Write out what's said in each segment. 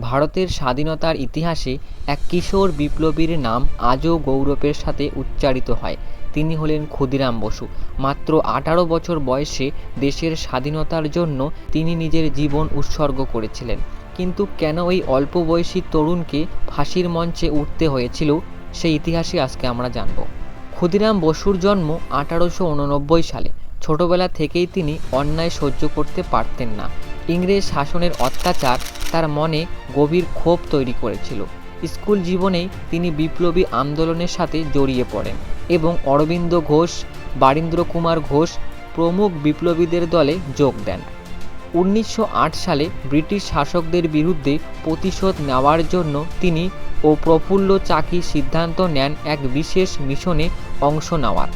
ভারতের স্বাধীনতার ইতিহাসে এক কিশোর বিপ্লবীর নাম আজও গৌরবের সাথে উচ্চারিত হয়। তিনি হলেন ক্ষুদিরাম বসু। মাত্র আঠারো বছর বয়সে দেশের স্বাধীনতার জন্য তিনি নিজের জীবন উৎসর্গ করেছিলেন। কিন্তু কেন ওই অল্প বয়সী তরুণকে ফাঁসির মঞ্চে উঠতে হয়েছিল সেই ইতিহাসই আজকে আমরা জানব। ক্ষুদিরাম বসুর জন্ম আঠারোশো উননব্বই সালে। ছোটবেলা থেকেই তিনি অন্যায় সহ্য করতে পারতেন না। ইংরেজ শাসনের অত্যাচার তার মনে গভীর ক্ষোভ তৈরি করেছিল। স্কুল জীবনেই তিনি বিপ্লবী আন্দোলনের সাথে জড়িয়ে পড়েন এবং অরবিন্দ ঘোষ, বারীন্দ্র কুমার ঘোষ প্রমুখ বিপ্লবীদের দলে যোগ দেন। উনিশশো আট সালে ব্রিটিশ শাসকদের বিরুদ্ধে প্রতিশোধ নেওয়ার জন্য তিনি ও প্রফুল্ল চাকি সিদ্ধান্ত নেন এক বিশেষ মিশনে অংশ নেওয়ার।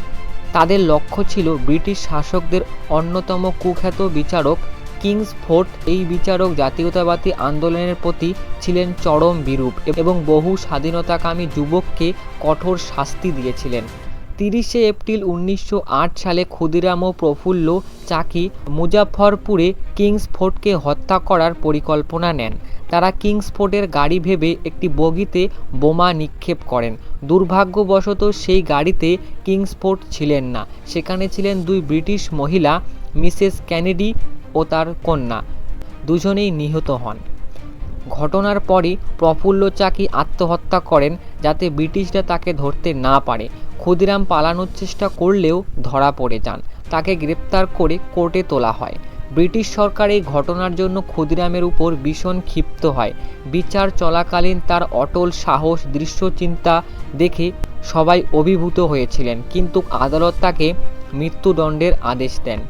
তাদের লক্ষ্য ছিল ব্রিটিশ শাসকদের অন্যতম কুখ্যাত বিচারক কিংস ফোর্ট, এই বিচারক জাতীয়তাবাদী আন্দোলনের প্রতি ছিলেন চরম বিরূপ এবং বহু স্বাধীনতাকামী যুবককে কঠোর শাস্তি দিয়েছিলেন। তিরিশে এপ্রিল উনিশশো আট সালে ক্ষুদিরাম ও প্রফুল্ল চাকি মুজাফরপুরে কিংস ফোর্টকে হত্যা করার পরিকল্পনা নেন। তারা কিংস ফোর্টের গাড়ি ভেবে একটি বগিতে বোমা নিক্ষেপ করেন। দুর্ভাগ্যবশত সেই গাড়িতে কিংস ফোর্ট ছিলেন না। সেখানে ছিলেন দুই ব্রিটিশ মহিলা, মিসেস ক্যানেডি ও তার কন্যা। দুজনেই নিহত হন। ঘটনার পরই প্রফুল্ল চাকি আত্মহত্যা করেন যাতে ব্রিটিশরা তাকে ধরতে না পারে। ক্ষুদিরাম পালানোর চেষ্টা করলেও ধরা পড়ে যান। তাকে গ্রেপ্তার করে কোর্টে তোলা হয়। ব্রিটিশ সরকার এই ঘটনার জন্য ক্ষুদিরামের উপর ভীষণ ক্ষিপ্ত হয়। বিচার চলাকালীন তার অটল সাহস, দৃশ্যচিন্তা দেখে সবাই অভিভূত হয়েছিলেন, কিন্তু আদালত তাকে মৃত্যুদণ্ডের আদেশ দেন।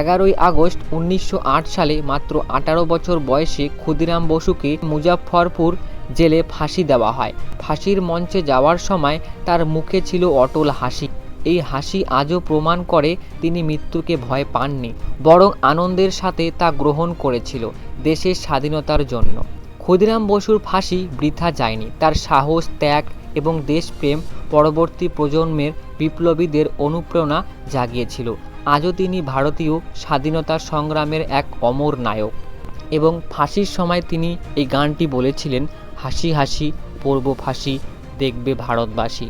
এগারোই আগস্ট উনিশশো আট সালে মাত্র আঠারো বছর বয়সে ক্ষুদিরাম বসুকে মুজাফফরপুর জেলে ফাঁসি দেওয়া হয়। ফাঁসির মঞ্চে যাওয়ার সময় তার মুখে ছিল অটল হাসি। এই হাসি আজও প্রমাণ করে তিনি মৃত্যুকে ভয় পাননি, বরং আনন্দের সাথে তা গ্রহণ করেছিল দেশের স্বাধীনতার জন্য। ক্ষুদিরাম বসুর ফাঁসি বৃথা যায়নি। তার সাহস, ত্যাগ এবং দেশপ্রেম পরবর্তী প্রজন্মের বিপ্লবীদের অনুপ্রেরণা জাগিয়েছিল। আজও তিনি ভারতীয় স্বাধীনতা সংগ্রামের এক অমর নায়ক। এবং ফাঁসির সময় তিনি এই গানটি বলেছিলেন, হাসি হাসি, পড়ব ফাঁসি, দেখবে ভারতবাসী।